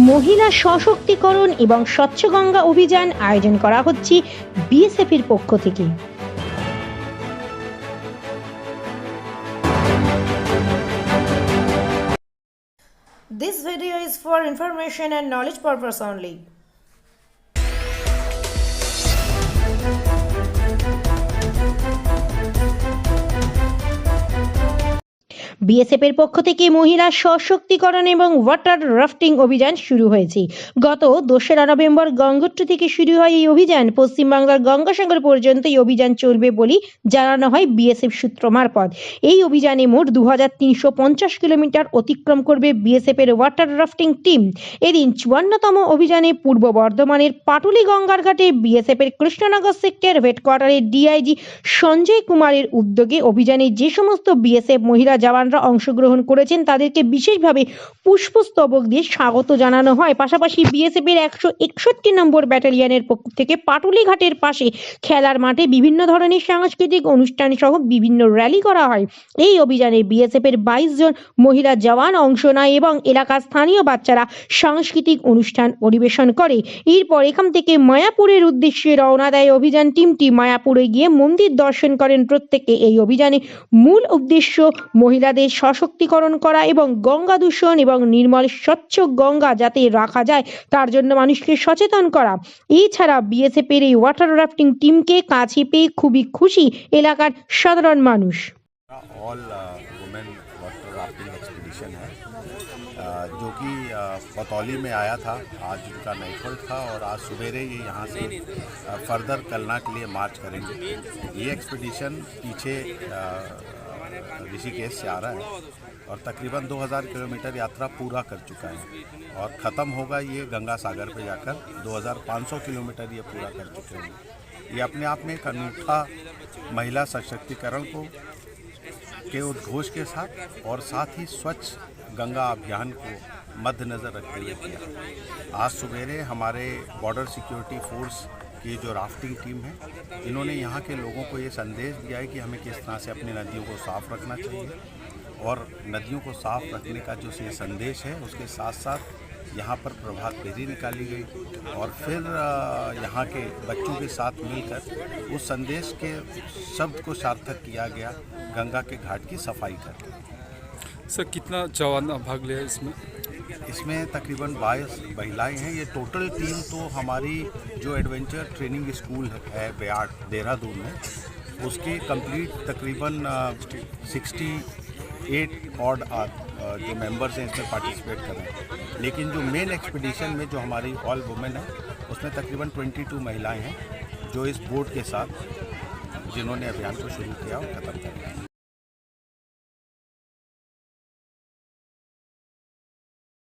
মহিলা সশক্তিকরণ এবং স্বচ্ছ গঙ্গা অভিযান আয়োজন করা হচ্ছে বিএসএফের পক্ষ থেকে This video is for information and knowledge purpose only. BSF এর পক্ষ থেকে মহিলা সশক্তিকরণ এবং ওয়াটার রাফটিং অভিযান শুরু হয়েছে। গত দোসরা নভেম্বর গঙ্গোত্রী থেকে শুরু হয় এই অভিযান। পশ্চিমবাংলার গঙ্গাসাগর পর্যন্ত এই অভিযান চলবে বলেই জানানো হয় বিএসএফ সূত্র মারফত। এই অভিযানে মোট দু হাজার তিনশো পঞ্চাশ কিলোমিটার অতিক্রম করবে বিএসএফ এর ওয়াটার রাফটিং টিম। এদিন চুয়ান্নতম অভিযানে পূর্ব বর্ধমানের পাটুলি গঙ্গার ঘাটে বিএসএফ এর কৃষ্ণনগর সেক্টর হেডকোয়ার্টারের ডিআইজি সঞ্জয় কুমারের উদ্যোগে অভিযানে যে সমস্ত বিএসএফ মহিলা জওয়ানরা অংশগ্রহণ করেছেন। তাদেরকে বিশেষভাবে পুষ্পস্তবক দিয়ে স্বাগত জানানো হয়। পাশাপাশি বিএসএফ এর একশো একষট্টি নম্বর ব্যাটালিয়নের পক্ষ থেকে পাটুলি ঘাটের পাশে খেলার মাঠে বিভিন্ন ধরনের সাংস্কৃতিক অনুষ্ঠান সহ বিভিন্ন র্যালি করা হয়। এই অভিযানে বিএসএফ এর বাইশ জন মহিলা জওয়ান অংশ নেয় এবং এলাকার স্থানীয় বাচ্চারা সাংস্কৃতিক অনুষ্ঠান পরিবেশন করে। এরপর এখান থেকে মায়াপুরের উদ্দেশ্যে রওনা দেয় অভিযান। টিমটি মায়াপুরে গিয়ে মন্দির দর্শন করেন। প্রত্যেকে এই অভিযানে মূল উদ্দেশ্য মহিলাদের সশক্তিকরণ করা এবং গঙ্গা দূষণ এবং নির্মল স্বচ্ছ গঙ্গা যাতে রাখা যায় তার জন্য মানুষকে সচেতন করা এছাড়া বিএসএফ এর এই ওয়াটার রাফটিং টিমকে কাছে পেয়ে খুবই খুশি এলাকার সাধারণ মানুষ all women water rafting expedition है अ, जो कि अ, पतौली में आया था आज उनका नाइटफॉल था और आज सवेरे ये यहाँ से अ, फर्दर कलना के लिए मार्च करेंगे ये एक्सपीडिशन पीछे अ, ऋषिकेश से आ रहा है और तकरीबन 2000 किलोमीटर यात्रा पूरा कर चुका है और ख़त्म होगा ये गंगा सागर पे जाकर। 2500 किलोमीटर ये पूरा कर चुके हैं। ये अपने आप में एक अनूठा महिला सशक्तिकरण को, के उद्घोष के साथ और साथ ही स्वच्छ गंगा अभियान को मद्देनज़र रखते हुए किया। आज सवेरे हमारे बॉर्डर सिक्योरिटी फोर्स की जो राफ्टिंग टीम है, इन्होंने यहाँ के लोगों को ये संदेश दिया है कि हमें किस तरह से अपनी नदियों को साफ़ रखना चाहिए और नदियों को साफ़ रखने का जो ये संदेश है, उसके साथ साथ यहाँ पर प्रभात फेरी निकाली गई और फिर यहाँ के बच्चों के साथ मिलकर उस संदेश के शब्द को सार्थक किया गया, गंगा के घाट की सफ़ाई करके। सर, कितना जवान भाग लिया इसमें? इसमें तकरीबन 22 महिलाएँ हैं। ये टोटल टीम तो हमारी जो एडवेंचर ट्रेनिंग स्कूल है बेयाट देहरादून में, उसके कंप्लीट तकरीबन सिक्सटी एट ऑड जो मेंबर्स हैं इसमें पार्टिसिपेट कर रहे हैं। लेकिन जो मेन एक्सपीडिशन में जो हमारी ऑल वुमेन है, उसमें तकरीबन 22 महिलाएँ हैं, जो इस बोर्ड के साथ, जिन्होंने अभियान को शुरू किया और ख़त्म कर दिया।